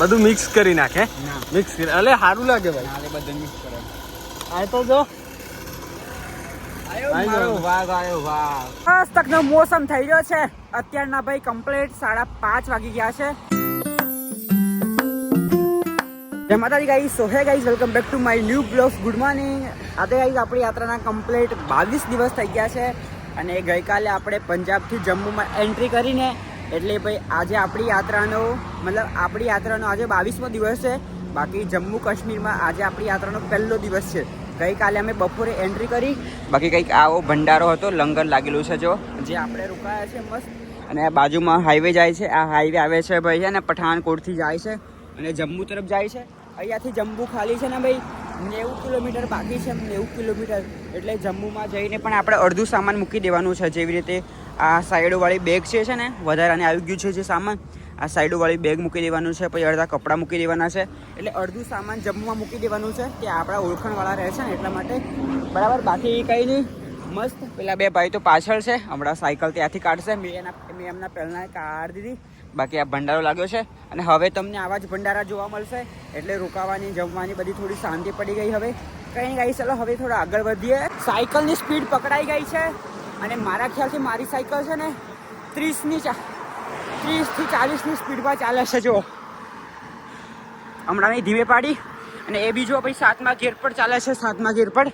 બધું મિક્સ કરી નાખે મિક્સ કરી. એટલે સારું લાગે ભાઈ. નાલે બધું મિક્સ કરે. આ તો જો. આયો આયો. મારો વાઘ આયો વાઘ. તકનો મોસમ થઈ રહ્યો છે. અત્યારના ભાઈ કમ્પ્લીટ સાડા પાંચ વાગી ગયા છે. જય માતાજી guys so hey guys welcome back to my new blog good morning આજે ગાઈસ આપણી યાત્રાના કમ્પ્લીટ બાવીસ દિવસ થઈ ગયા છે. અને ગઈકાલે આપણે પંજાબથી જમ્મુમાં એન્ટ્રી કરીને એટલે ભાઈ, આજે આપણી યાત્રાનો, મતલબ આપણી યાત્રાનો આજે બાવીસમો દિવસ છે. બાકી જમ્મુ કાશ્મીરમાં આજે આપણી યાત્રાનો પહેલો દિવસ છે. ગઈકાલે અમે બપોરે એન્ટ્રી કરી. બાકી કંઈક આવો ભંડારો હતો, લંગર લાગેલું છે જો. જે આપણે રોકાયા છે મસ્ત. અને બાજુમાં હાઈવે જાય છે. આ હાઈવે આવે છે ભાઈ, છે ને પઠાણકોટથી જાય છે. અને જમ્મુ તરફ જાય છે. અહીંયાથી જમ્મુ ખાલી છે ને ભાઈ, નેવું કિલોમીટર બાકી છે, નેવું કિલોમીટર. એટલે જમ્મુમાં જઈને પણ આપણે અડધું સામાન મૂકી દેવાનું છે જેવી રીતે આ સાઈડોવાળી બેગ છે છે ને, વધારાને આવી ગયું છે જે સામાન. આ સાઈડોવાળી બેગ મૂકી દેવાનું છે, પછી અડધા કપડાં મૂકી દેવાના છે. એટલે અડધું સામાન જમ્મુમાં મૂકી દેવાનું છે, કે આપણા ઓળખાણવાળા રહે છે ને એટલા માટે. બરાબર, બાકી કંઈ નહીં. મસ્ત. પેલા બે ભાઈ તો પાછળ છે. હમણાં સાયકલ ત્યાંથી કાઢશે. મેં એના, મેં એમના પહેલાં કાઢ દીધી. બાકી આ ભંડારો લાગ્યો છે. અને હવે તમને આવા જ ભંડારા જોવા મળશે. એટલે રોકાવાની, જમવાની બધી થોડી શાંતિ પડી ગઈ હવે. કંઈ ગાઈ ચલો હવે થોડા આગળ વધીએ. સાયકલની સ્પીડ પકડાઈ ગઈ છે. અને મારા ખ્યાલથી મારી સાયકલ છે ને ત્રીસની ચા ત્રીસથી ચાલીસની સ્પીડમાં ચાલે છે જો હમણાં મેં ધીમે પાડી અને એ બીજો પછી સાતમા ગેર પર ચાલે છે સાતમા ગેર પર.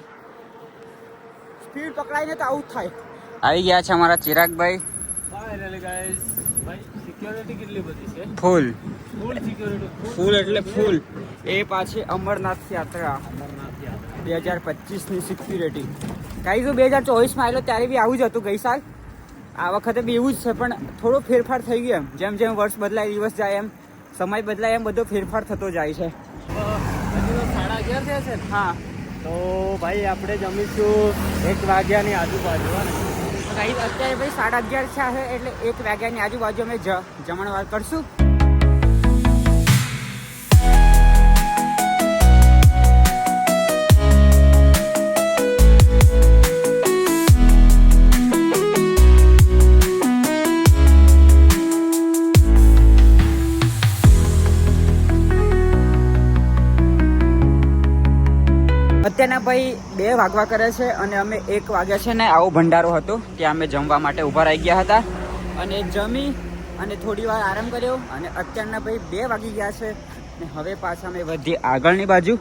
સ્પીડ પકડાઈને તો આવું જ થાય. આવી ગયા છે અમારા ચિરાગભાઈ. ફાઇનલી ગાઈસ ભાઈ સિક્યોરિટી કેટલી બધી છે? ફૂલ. ફૂલ સિક્યોરિટી ફૂલ એટલે ફૂલ. એ પાછી અમરનાથ યાત્રા અમરનાથ યાત્રા. બે હજાર પચીસની સિક્યુરિટી કાંઈ જો બે હજાર ચોવીસમાં આવેલો ત્યારે બી આવું જ હતું ગઈ સાલ. આ વખતે બી એવું જ છે પણ થોડો ફેરફાર થઈ ગયો એમ. જેમ જેમ વર્ષ બદલાય દિવસ જાય એમ સમય બદલાય એમ બધો ફેરફાર થતો જાય છે. સાડા અગિયાર થયા છે હા. તો ભાઈ આપણે જમીશું એક વાગ્યાની આજુબાજુ અત્યારે ભાઈ સાડા અગિયાર છે એટલે એક વાગ્યાની આજુબાજુ અમે જમણવાર કરશું. ભાઈ બે વાગવા કરે છે અને અમે એક વાગ્યા છે ને આવો ભંડારો હતો, ત્યાં અમે જમવા માટે ઊભા રહી ગયા હતા. અને જમી અને થોડી વાર આરામ કર્યો અને અત્યારના ભાઈ બે વાગી ગયા છે અને હવે પાછા અમે વધીએ આગળની બાજુ.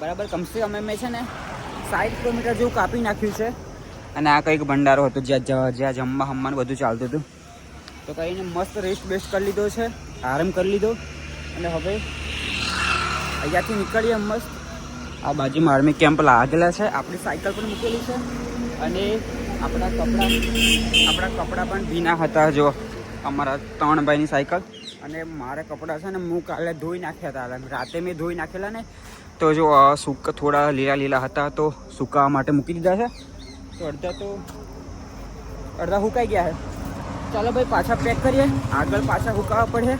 બરાબર કમસે કમ અમે છે ને સાઠ કિલોમીટર જેવું કાપી નાખ્યું છે. અને આ કંઈક ભંડારો હતો, જ્યાં જ્યાં જમવા હમવાનું બધું ચાલતું હતું. તો કહીને મસ્ત રેસ્ટ બેસ્ટ કરી લીધો છે, આરામ કરી લીધો. અને હવે અહીંયાથી નીકળીએ મસ્ત. આ બાજુમાં આર્મી કેમ્પ લાગેલા છે. આપણી સાયકલ પણ મૂકેલી છે. અને આપણા કપડાં આપણા કપડાં પણ ભીના હતા. જો, અમારા ત્રણ ભાઈની સાયકલ. અને મારા કપડાં છે ને, હું કાલે ધોઈ નાખ્યા હતા રાતે મેં ધોઈ નાખેલા ને, તો જો સૂક, થોડા લીલા લીલા હતા, તો સૂકાવા માટે મૂકી દીધા છે. તો અડધા તો, અડધા હુકાઈ ગયા છે. ચાલો ભાઈ, પાછા પેક કરીએ. આગળ પાછા હુકાવા પડે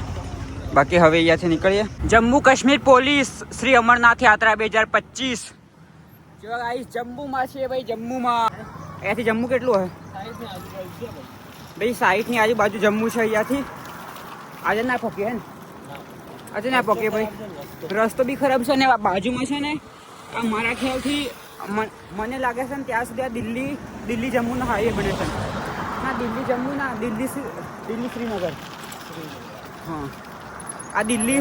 બાકી હવે અહીંયાથી નીકળીએ. જમ્મુ કાશ્મીર પોલીસ શ્રી અમરનાથ યાત્રા બે હજાર પચીસ. જો ગાઈસ જમ્મુમાં છે ભાઈ જમ્મુમાં. અહીંયાથી જમ્મુ કેટલું છે ભાઈ સાઈઠની આજુબાજુ જમ્મુ છે અહીંયાથી. આજે ના પકીએ હે ને? આજે ના પકીએ ભાઈ. રસ્તો બી ખરાબ છે ને બાજુમાં છે ને આ મારા ખ્યાલથી મન- મને લાગે છે ને ત્યાં સુધી આ દિલ્હી દિલ્હી જમ્મુનો હાઈવે બને છે. ના દિલ્હી જમ્મુ ના દિલ્હી દિલ્હી શ્રીનગર. હા. આ દિલ્હી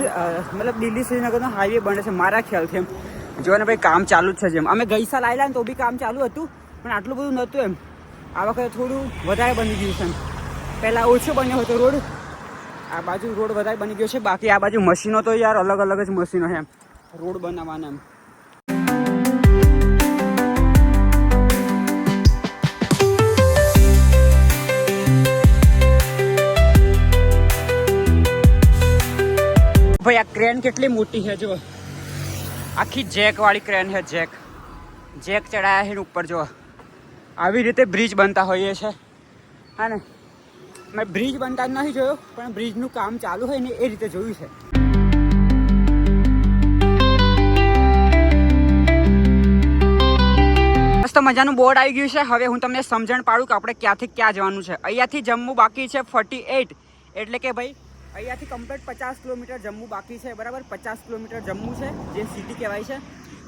મતલબ દિલ્હી શ્રીનગરનો હાઈવે બને છે, મારા ખ્યાલથી એમ. જો ને ભાઈ કામ ચાલુ જ છે જેમ. અમે ગઈ સાલ આવેલા ને તો બી કામ ચાલુ હતું, પણ આટલું બધું નહોતું એમ. આ વખતે થોડું વધારે બની ગયું છે પહેલાં ઓછો બન્યો હતો રોડ, આ બાજુ રોડ વધારે બની ગયો છે, બાકી આ બાજુ મશીનો તો યાર અલગ અલગ જ મશીનો છે એમ. રોડ બનાવવાના એમ. ક્રેન કેટલી મોટી છે જો આખી જેક વાળી ક્રેન છે, જેક. જેક ચડાયા છે ઉપર જો આવી રીતે બ્રિજ બનતા હોઈએ છે. હા ને? મેં બ્રિજ બનતા જ નથી જોયો, પણ બ્રિજનું કામ ચાલુ હોય ને એ રીતે જોયું છે. મસ્ત મજાનું બોર્ડ આવી ગયું છે. હવે હું તમને સમજણ પાડું કે આપણે ક્યાંથી ક્યાં જવાનું છે. અહીંયાથી જમ્મુ બાકી છે ફોર્ટી એટ એટલે કે ભાઈ અહીંયાથી કમ્પ્લીટ પચાસ કિલોમીટર જમ્મુ બાકી છે, બરાબર? પચાસ કિલોમીટર જમ્મુ છે, જે સિટી કહેવાય છે.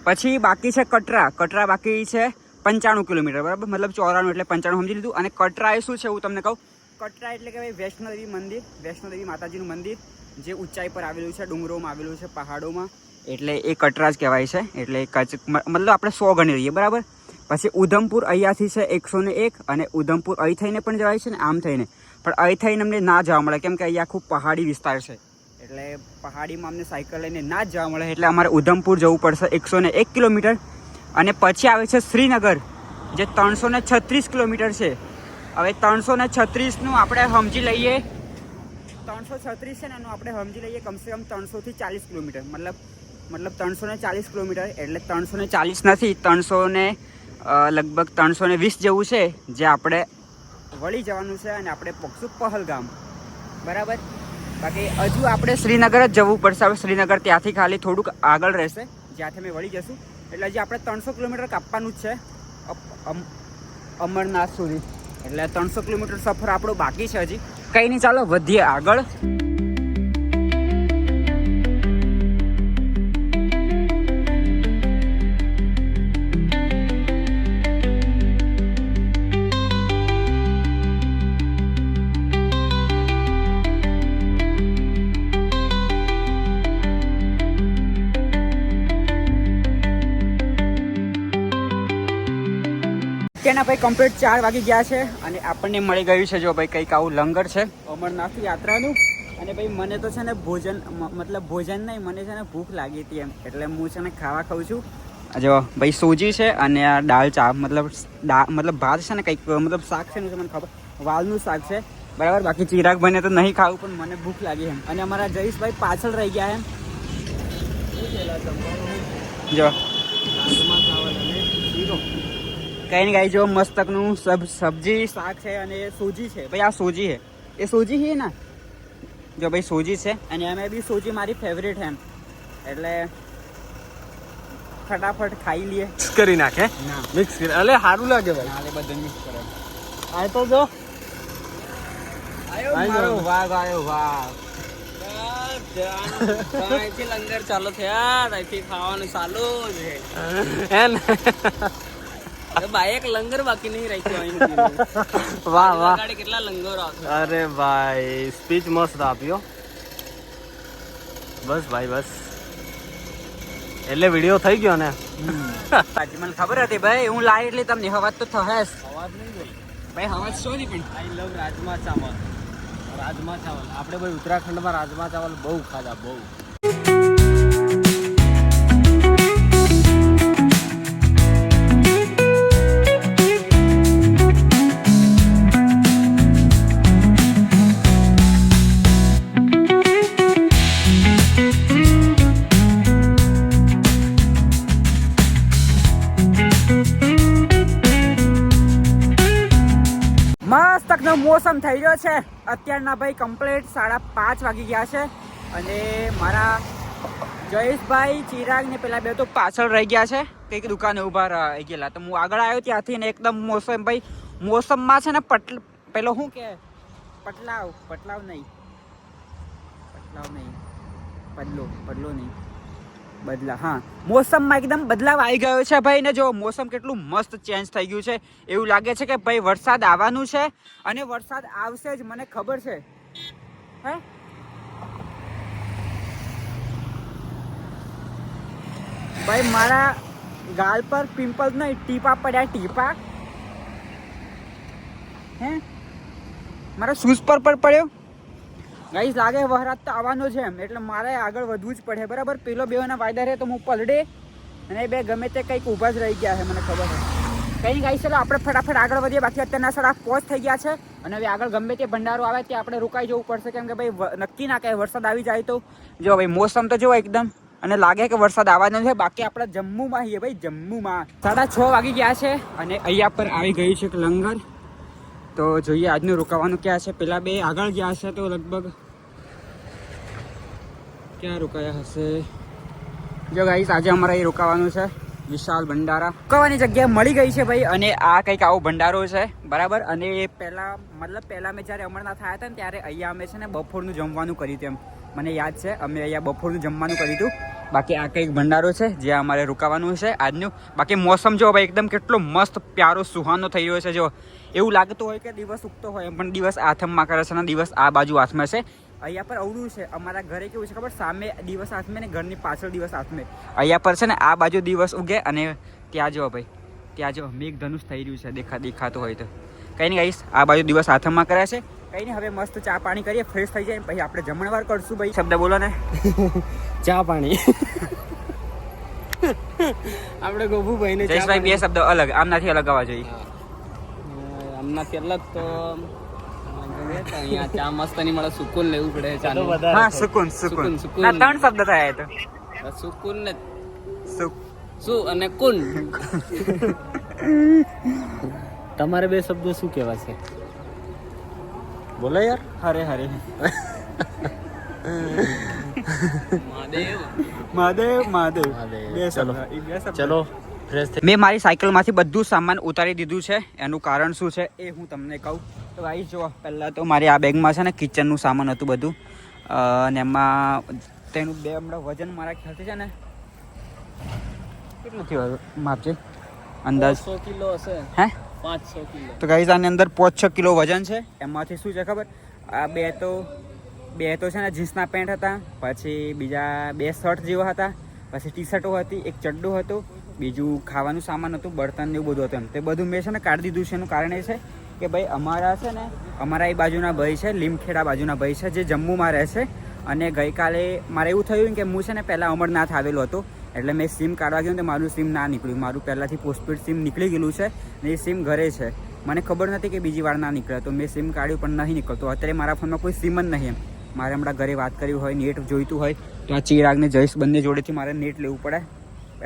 પછી બાકી છે કટરા. કટરા બાકી છે પંચાણું કિલોમીટર, બરાબર? મતલબ ચોરાણું એટલે પંચાણું સમજી લીધું. અને કટરા એ શું છે હું તમને કહું? કટરા એટલે કે ભાઈ વૈષ્ણોદેવી મંદિર, વૈષ્ણોદેવી માતાજીનું મંદિર, જે ઊંચાઈ પર આવેલું છે, ડુંગરોમાં આવેલું છે, પહાડોમાં. એટલે એ કટરા જ કહેવાય છે. એટલે કચ્છ મતલબ આપણે સો ગણી રહીએ બરાબર? પછી ઉધમપુર અહીંયાથી છે એકસો ને એક, અને ઉધમપુર અહીં થઈને પણ જવાય છે ને આમ થઈને. પણ અહીં થઈને અમને ના જવા મળે. કેમ કે અહીંયા ખૂબ પહાડી વિસ્તાર છે. એટલે પહાડીમાં અમને સાયકલ લઈને ના જ જવા મળે. એટલે અમારે ઉધમપુર જવું પડશે એકસો ને એક કિલોમીટર. અને પછી આવે છે શ્રીનગર, જે ત્રણસો ને છત્રીસ કિલોમીટર છે. હવે ત્રણસો ને છત્રીસનું આપણે સમજી લઈએ. ત્રણસો છત્રીસ છે ને એનું આપણે સમજી લઈએ કમસે કમ ત્રણસોથી ચાલીસ કિલોમીટર. મતલબ મતલબ ત્રણસો ને ચાલીસ કિલોમીટર. એટલે ત્રણસો ને ચાલીસ નથી, ત્રણસો ને લગભગ ત્રણસો ને વીસ જેવું છે, જે આપણે વળી જવાનું છે અને આપણે પહોંચશું પહલગામ. બરાબર? બાકી હજુ આપણે શ્રીનગર જ જવું પડશે. હવે શ્રીનગર ત્યાંથી ખાલી થોડુંક આગળ રહેશે. જ્યાંથી અમે વળી જશું. એટલે હજી આપણે ત્રણસો કિલોમીટર કાપવાનું જ છે. અમરનાથ સુધી. એટલે ત્રણસો કિલોમીટર સફર આપણો બાકી છે હજી. કંઈ નહીં, ચાલો, વધીએ આગળ. તેના ભાઈ કમ્પ્લીટ ચાર વાગી ગયા છે અને આપણને મળી ગયું છે જો ભાઈ કંઈક આવું લંગર છે. અમરનાથ યાત્રાનું. અને ભાઈ મને તો છે ને ભોજન મતલબ ભોજન નહીં મને છે ને ભૂખ લાગી હતી એમ. એટલે હું છે ને ખાવા ખાઉં છું. જો ભાઈ સોજી છે અને આ દાળ ચા મતલબ દા મતલબ ભાત છે ને કંઈક મતલબ શાક છે ને મને ખબર વાલનું શાક છે. બરાબર બાકી ચિરાગ બને તો નહીં ખાવું પણ મને ભૂખ લાગી એમ. અને અમારા જયેશભાઈ પાછળ રહી ગયા એમ. જો કઈ ને ગાઈ જો મસ્તકનું સબ સબ્જી શાક છે અને સોજી છે ભાઈ આ સોજી છે એ સોજી છે ને જો ભાઈ સોજી છે અને એમાં બી સોજી મારી ફેવરેટ એમ એટલે ફટાફટ ખાઈ લઈએ મિક્સ કરી નાખે ના મિક્સ કરી એટલે સારું લાગે ભાઈ હાલે બધું મિક્સ કરે આ તો જો આયો. મારો વાઘ આયો વાઘ લંગર ચાલુ થયા ખાવાનું ચાલુ છે ને ભાઈ એક લંગર બાકી નહીં રાખ્યો વાહ વાહ. કેટલા લંગર અરે ભાઈ સ્પીચ મસ્ત આપ્યો બસ ભાઈ બસ. એટલે વીડિયો થઈ ગયો ને? બાકી મને ખબર હતી ભાઈ હું લાવી એટલે તમને હવા તો થશે. અવાજ નહીં ભાઈ. ભાઈ હવા શું નહીં પણ? આઈ લવ રાજમા ચાવલ રાજમા ચાવલ આપણે ભાઈ ઉત્તરાખંડમાં રાજમા ચાવલ બહુ ખાધા બહુ. મસ્તકનો મોસમ થઈ ગયો છે. અત્યારના ભાઈ કમ્પ્લેટ સાડા પાંચ વાગી ગયા છે. અને મારા જયેશભાઈ ચિરાગ ને પેલા બે તો પાછળ રહી ગયા છે. કંઈક દુકાને ઊભા રહી ગયેલા. તો હું આગળ આવ્યો ત્યાંથી ને એકદમ મોસમ, ભાઈ મોસમમાં છે ને પટલ, પેલો શું કે? પટલાવ પટલાવ નહીં. પટલાવ નહીં. પડલો પડલો નહીં. બદલા, હા. મોસમમાં એકદમ બદલાવ આવી ગયો છે ભાઈ ને જો, મોસમ કેટલું મસ્ત ચેન્જ થઈ ગયું છે. એવું લાગે છે કે ભાઈ વરસાદ આવવાનું છે અને વરસાદ આવશે જ, મને ખબર છે. હે? ભાઈ, મારા ગાલ પર પિમ્પલ નહીં, ટીપા પડ્યા, ટીપા. હે? મારા શૂઝ પર પણ પડ્યો. ગાઈસ, લાગે વહરાત તો આવવાનો છે એમ, એટલે મારે આગળ વધવું જ પડે. બરાબર? પેલો બેઓના વાયદા રહે તો હું પલડે અને બે ગમે તે કંઈક ઊભા જ રહી ગયા છે, મને ખબર છે. કંઈ ગાઈસ, ચલો આપણે ફટાફટ આગળ વધીએ. બાકી અત્યારના સાડા પોચ થઈ ગયા છે અને હવે આગળ ગમે તે ભંડારો આવે ત્યાં આપણે રોકાઈ જવું પડશે. કેમ કે ભાઈ નક્કી ના કહે વરસાદ આવી જાય તો. જો ભાઈ, મોસમ તો જો એકદમ અને લાગે કે વરસાદ આવવાનો છે. બાકી આપણે જમ્મુમાં છીએ ભાઈ, જમ્મુમાં. સાડા છ વાગી ગયા છે અને અહીંયા પર આવી ગયું છે એક લંગર. તો જોઈએ આજનું રોકાવાનું ક્યાં છે. પેલા બે આગળ ગયા છે તો લગભગ ક્યાં રોકાયા હશે? જો ગાઈસ આજે અમારે અહીં રોકાવાનું છે, વિશાલ ભંડારા. કવાની જગ્યા મળી ગઈ છે ભાઈ, અને આ કંઈક આવો ભંડારો છે, બરાબર? અને પહેલાં, મતલબ પહેલાં મેં જ્યારે અમરનાથ આવ્યા હતા ને ત્યારે અહીંયા અમે છે ને બપોરનું જમવાનું કર્યું હતું એમ. મને યાદ છે, અમે અહીંયા બપોરનું જમવાનું કર્યું હતું. બાકી આ કંઈક ભંડારો છે, જ્યાં અમારે રોકાવાનું છે આજનું. બાકી મોસમ જો ભાઈ, એકદમ કેટલો મસ્ત, પ્યારો, સુહાનો થઈ રહ્યો છે, જો. એવું લાગતું હોય કે દિવસ ઉગતો હોય એમ, પણ દિવસ આથમમાં કરે છે અને દિવસ આ બાજુ આથમે છે. અહીંયા પર અવળું છે. અમારા ઘરે કેવું છે ખબર? સામે દિવસ આથમે ને ઘરની પાછળ દિવસ આથમે અહીંયા પર છે ને આ બાજુ દિવસ ઉગે અને ત્યાં જો ભાઈ. ત્યાં જો મેઘ ધનુષ થઈ રહ્યું છે. દેખા દેખાતું હોય તો. કંઈ નહીં ગાઈશ આ બાજુ દિવસ આથમમાં કર્યા છે. કંઈ નહીં હવે મસ્ત ચા પાણી કરીએ ફ્રેશ થઈ જાય પછી આપણે જમણવાર કરશું ભાઈ. શબ્દ બોલો ને. ચા પાણી. આપણે ગોભુભાઈ ને જયેશભાઈ બે શબ્દ અલગ આમનાથી અલગ આવવા જોઈએ. આમનાથી અલગ તો અહીંયા ચા મસ્ત નહીં મળે સુકૂન લેવું પડે ચાનું. હા સુકૂન સુકૂન સુકૂન, સુકૂન. ત્રણ શબ્દ થયા તો. સુકૂન ને સુક શું અને કુન? તમારે બે શબ્દો શું કહેવા છે? બોલો યાર. હરે હરે. મહાદેવ. મહાદેવ મહાદેવ. બે શબ્દ. ચલો. ફ્રેશ થઈ મેં મારી સાયકલમાંથી બધું સામાન ઉતારી દીધું છે. એનું કારણ શું છે એ હું તમને કહું. તો ભાઈ જો પહેલાં તો મારી આ બેગમાં છે ને કિચનનું સામાન હતું બધું. અને એમાં તેનું બે હમણાં વજન મારા ખ્યાલથી છે ને કેટલું થયું માપજે અંદાજ. સો કિલો હશે. હે? પાંચસો કિલો. તો ગાઈઝ આની અંદર પાંચ છ કિલો વજન છે. એમાંથી શું છે ખબર? આ બે તો બે તો છે ને જીન્સના પેન્ટ હતા પછી બીજા બે શર્ટ જેવા હતા પછી ટી શર્ટો હતી એક ચડ્ડો હતો બીજું ખાવાનું સામાન હતું, બળતણ ને એવું બધું હતું એમ. તે બધું મેં છે ને કાઢી દીધું છે, એનું કારણ એ છે કે ભાઈ અમારા છે ને, અમારા એ બાજુના ભાઈ છે, લીમખેડા બાજુના ભાઈ છે, જે જમ્મુમાં રહે છે. અને ગઈકાલે મારે એવું થયું કે હું છે ને પહેલાં અમરનાથ આવેલો હતો, એટલે મેં સિમ કાઢવા ગયું તો મારું સિમ ના નીકળ્યું. મારું પહેલાંથી પોસ્ટપેડ સિમ નીકળી ગયેલું છે ને એ સિમ ઘરે છે. મને ખબર નથી કે બીજી વાર ના નીકળે, તો મેં સિમ કાઢ્યું પણ નહીં નીકળતું. અત્યારે મારા ફોનમાં કોઈ સિમ જ નહીં એમ. મારે હમણાં ઘરે વાત કરવી હોય, નેટ જોઈતું હોય, તો આ ચિરાગને જયેશ બંને જોડેથી મારે નેટ લેવું પડે.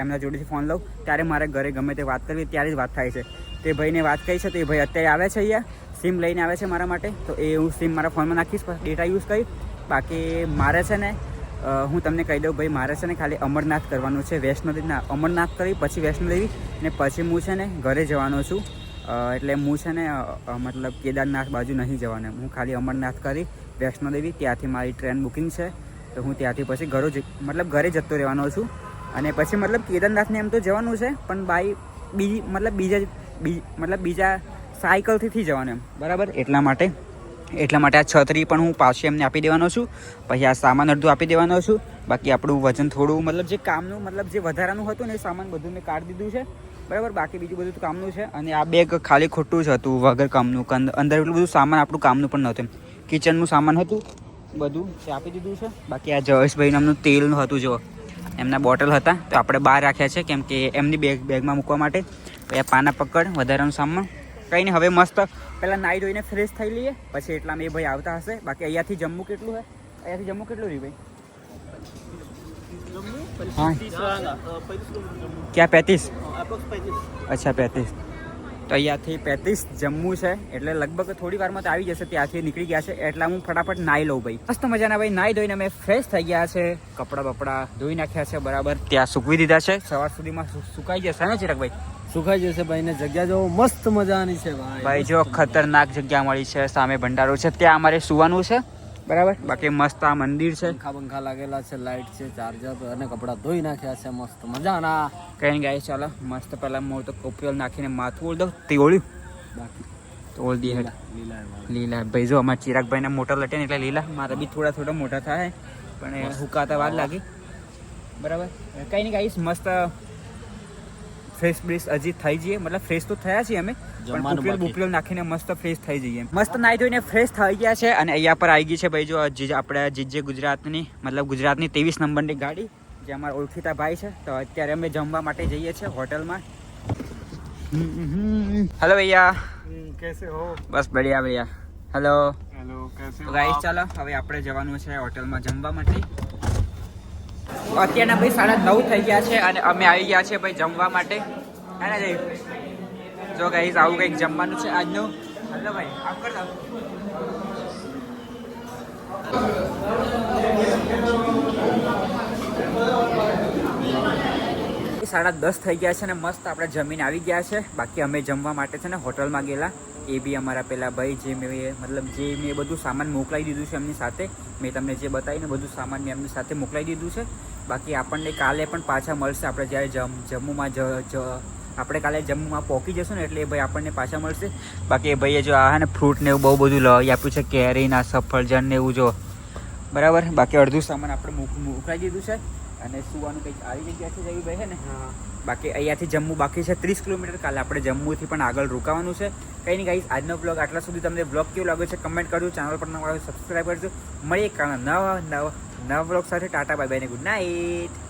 એમના જોડેથી ફોન લઉં, ત્યારે મારે ઘરે ગમે તે વાત કરવી ત્યારે જ વાત થાય છે. તે ભાઈને વાત કરી છે, તો એ ભાઈ અત્યારે આવે છે અહીંયા સિમ લઈને આવે છે મારા માટે. તો એ હું સિમ મારા ફોનમાં નાખીશ ડેટા યુઝ કરી બાકી મારે છે ને હું તમને કહી દઉં ભાઈ, મારે છે ને ખાલી અમરનાથ કરવાનું છે. વૈષ્ણોદેવી ના અમરનાથ કરી, પછી વૈષ્ણોદેવી, ને પછી હું છે ને ઘરે જવાનો છું. એટલે હું છે ને મતલબ કેદારનાથ બાજુ નહીં જવાનું. હું ખાલી અમરનાથ કરી, વૈષ્ણોદેવી, ત્યાંથી મારી ટ્રેન બુકિંગ છે. તો હું ત્યાંથી પછી ઘરો જ, મતલબ ઘરે જતો રહેવાનો છું. અને પછી મતલબ કેદારનાથને એમ તો જવાનું છે, પણ બાય બીજી, મતલબ બીજા મતલબ બીજા સાયકલથી જવાનું એમ. બરાબર? એટલા માટે એટલા માટે આ છત્રી પણ હું પાછી એમને આપી દેવાનો છું. પછી આ સામાન અડધું આપી દેવાનો છું. બાકી આપણું વજન થોડું, મતલબ જે કામનું, મતલબ જે વધારાનું હતું ને એ સામાન બધું મેં કાઢી દીધું છે. બરાબર? બાકી બીજું બધું કામનું છે. અને આ બેગ ખાલી ખોટું જ હતું, વગર કામનું અંદર એટલું બધું સામાન આપણું કામનું પણ નહોતું કિચનનું સામાન હતું, બધું તે આપી દીધું છે. બાકી આ જયેશભાઈ નામનું તેલનું હતું જો એમના બોટલ હતા. તો આપણે બહાર રાખ્યા છે, કેમ કે એમની બેગ બેગમાં મૂકવા માટે. તો એ પાના પકડ, વધારાનું સામાન. કંઈ નહીં, હવે મસ્ત. પહેલાં નાહી ધોઈને ફ્રેશ થઈ લઈએ. પછી એટલામાં એ ભાઈ આવતા હશે. બાકી અહીંયાથી જમ્મુ કેટલું હે? અહીંયાથી જમ્મુ કેટલું રહ્યું ભાઈ? ક્યાં પેંતીસ અચ્છા પેંતીસ તો અહીંયાથી પેંત્રીસ જમ્મુ છે. એટલે લગભગ થોડી વારમાં તો આવી જશે ત્યાંથી નીકળી ગયા છે. એટલે હું ફટાફટ નાહી લઉં ભાઈ. મસ્ત મજાના ભાઈ નાહી ધોઈને અમે ફ્રેશ થઈ ગયા છે. કપડાં બપડા ધોઈ નાખ્યા છે બરાબર. ત્યાં સૂકવી દીધા છે. સવાર સુધીમાં સુકાઈ જશે ને ચિરકભાઈ સુખાઈ જશે ભાઈ ને જગ્યા જો મસ્ત મજાની છે ભાઈ. ભાઈ જો ખતરનાક જગ્યા મળી છે સામે ભંડારો છે. ત્યાં અમારે સુવાનું છે. બરાબર? બાકી મસ્ત આ મંદિર છે. પંખા પંખા લાગેલા છે લાઈટ છે ચાર્જર અને કપડાં ધોઈ નાખ્યા છે મસ્ત મજાના. કઈ ગાય ચાલો મસ્ત પહેલા મોર તો કોપિયલ નાખીને માથું ઓળ દઉં તે ઓળ્યું બાકી તો ઓળ દઈએ હેડ. લીલા લીલા ભાઈ જો અમારા ચિરાગભાઈને મોટા લટે ને એટલે લીલા. મારા બી થોડા થોડા મોટા થાય પણ હુકાતા વાર લાગી. બરાબર? કંઈ નહીં ગાઈશ મસ્ત ફ્રેશ બ્રેશ હજી થઈ જઈએ. મતલબ ફ્રેશ તો થયા છીએ અમે. જમવાનું નાખીને મસ્ત ફ્રેશ થઈ જઈએ મસ્ત નાઈ ધોઈને ફ્રેશ થઈ ગયા છે અને અહીંયા પર આવી ગઈ છે ભાઈ જો આપણે જીજે ગુજરાતની મતલબ ગુજરાતની ત્રેવીસ નંબરની ગાડી જે અમારા ઓળખીતા ભાઈ છે. તો અત્યારે અમે જમવા માટે જઈએ છીએ હોટલમાં. હેલો ભૈયા. કેસે હો? બસ બઢિયા ભૈયા. હેલો હેલો કેસે ગાઈસ ચાલો હવે આપણે જવાનું છે હોટલમાં જમવા માટે. અત્યારના ભાઈ સાડા નવ થઈ ગયા છે અને અમે આવી ગયા છે ભાઈ જમવા માટે. હે ને જઈ જો ગાઈસ આવું કંઈક જમવાનું છે આજનું. હલો ભાઈ આમ કર સાડા દસ થઈ ગયા છે ને મસ્ત આપણે જમીન આવી ગયા છે. બાકી અમે જમવા માટે છે ને હોટલમાં ગયેલા. એ બી અમારા પેલા ભાઈ જે મેં મતલબ જે મેં બધું સામાન મોકલાવી દીધું છે એમની સાથે. મેં તમને જે બતાવીને બધું સામાન મેં એમની સાથે મોકલાવી દીધું છે. બાકી આપણને કાલે પણ પાછા મળશે. આપણે જ્યારે જમ, જમ્મુમાં જ આપણે કાલે જમ્મુમાં પહોંચી જશું ને એટલે એ ભાઈ આપણને પાછા મળશે. બાકી એ ભાઈએ જો આ ને ફ્રૂટ ને એવું બહુ બધું લઈ આપ્યું છે કેરીના સફરજન ને એવું જો. બરાબર? બાકી અડધું સામાન આપણે મૂક- મોકલાવી દીધું છે અને સુવાનું કંઈક આવી જગ્યા છે જેવી ભાઈ છે ને? બાકી અહીંયાથી જમ્મુ બાકી છે ત્રીસ કિલોમીટર. કાલે આપણે જમ્મુથી પણ આગળ રોકાવાનું છે. કંઈ નહીં ગાઈસ આજનો બ્લોગ આટલા સુધી તમને બ્લોગ કેવું લાગ્યો છે કમેન્ટ કરજો. ચેનલ પર નવા સબસ્ક્રાઈબ કરજો. મળીએ કારણ નવા નવા નવા બ્લોગ સાથે. ટાટા બાય બાય ને ગુડ નાઇટ